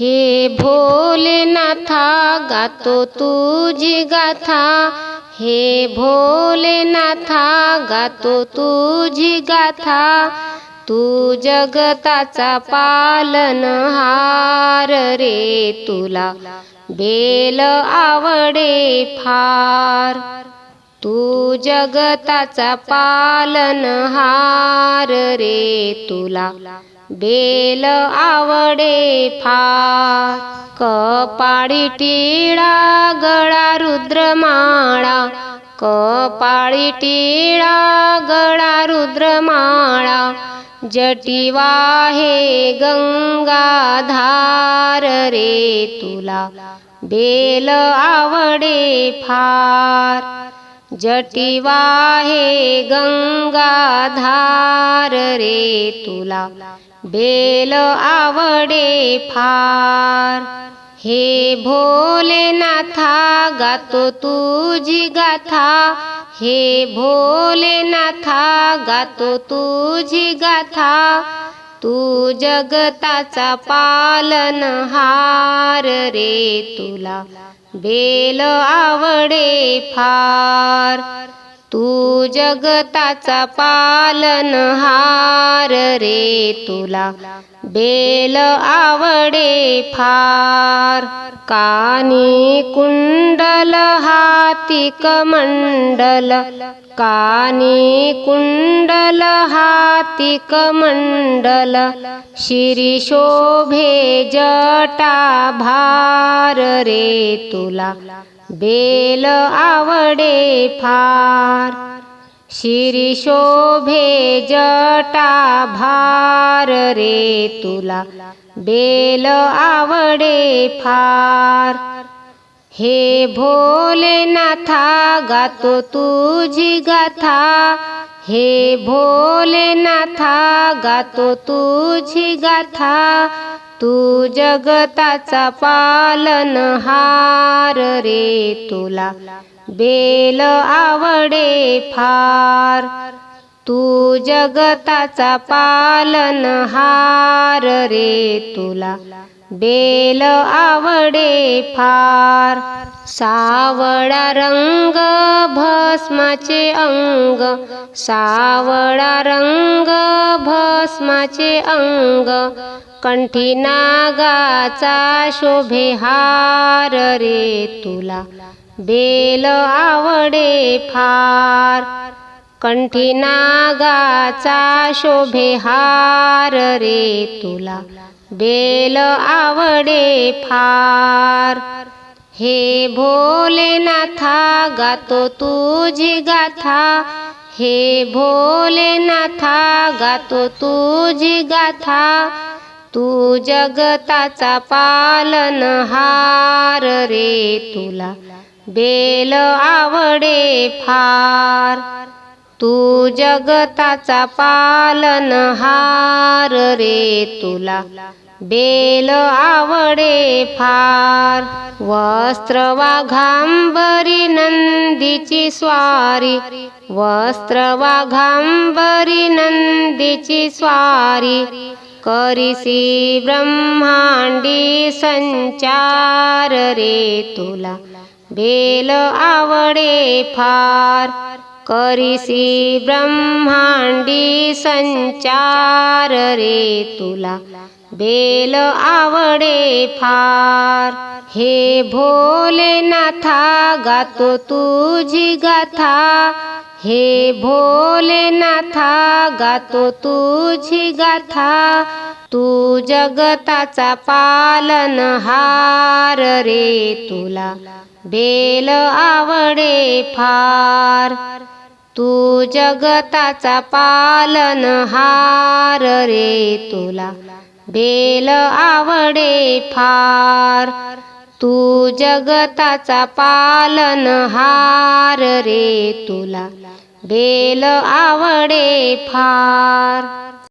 हे भोलेनाथा गातो तुझी गाथा हे भोलेनाथा गातो तुझी गाथा तू जगताचा पालनहार रे तुला बेल आवडे फार। तू जगताचा पालनहार रे तुला बेल आवडे फार. कपाळी टिळा गळा रुद्रमाळा. कपाळी टिळा गळा रुद्रमाळा. जटिवा हे गंगाधार रे तुला बेल आवडे फार. जटिवा हे गंगाधार रे तुला बेल आवडे फार. हे भोलेनाथा गातो तुझी गाथा हे भोलेनाथा गातो तुझी गाथा तू जगताचा पालनहार रे तुला बेल पडे फार. तू जगताचा पालनहार रे तुला बेल आवडे फार. कानी कुंडल हाती कमंडल कानी कुंडल हाती कमंडल शिरी शोभे जटा भार रे तुला बेल आवडे फार शिरी शोभे जटा भार रे तुला. बेल आवडे फार हे भोलेनाथा गातो तुझी गाथा. हे भोलेनाथा गातो तुझी गाथा. तू जगताचा पालनहार रे तुला. बेल आवडे फार. तू जगताचा पालन हार रे तुला. बेल आवडे फार. सावळा रंग भस्माचे अंग. सावळा रंग भस्माचे अंग. कंठी नागाचा शोभे हार रे तुला. बेल आवडे फार. कंठी नागाचा शोभे हार रे तुला. बेल आवडे फार. हे भोलेनाथा गातो तुझी गाथा. हे भोलेनाथा गातो तुझी गाथा. तू जगताचा पालनहार रे तुला बेल आवडे फार. तू जगताचा पालनहार रे तुला बेल आवडे फार. वस्त्र वाघांबरी नंदीची स्वारी वस्त्र वाघांबरी नंदीची स्वारी. करिसी ब्रह्मांडी संचार रे तुला। बेल आवडे फार। करिसी ब्रह्मांडी संचार रे तुला। बेल आवडे फार। हे भोलेनाथा, गातो तुझी गाथा। हे भोलेनाथा गातो तुझी गाथा तू जगताचा पालनहार रे तुला बेल आवडे फार। तू जगताचा पालनहार रे तुला बेल आवडे फार। तू जगताचा पालनहार रे तुला. बेल आवडे फार.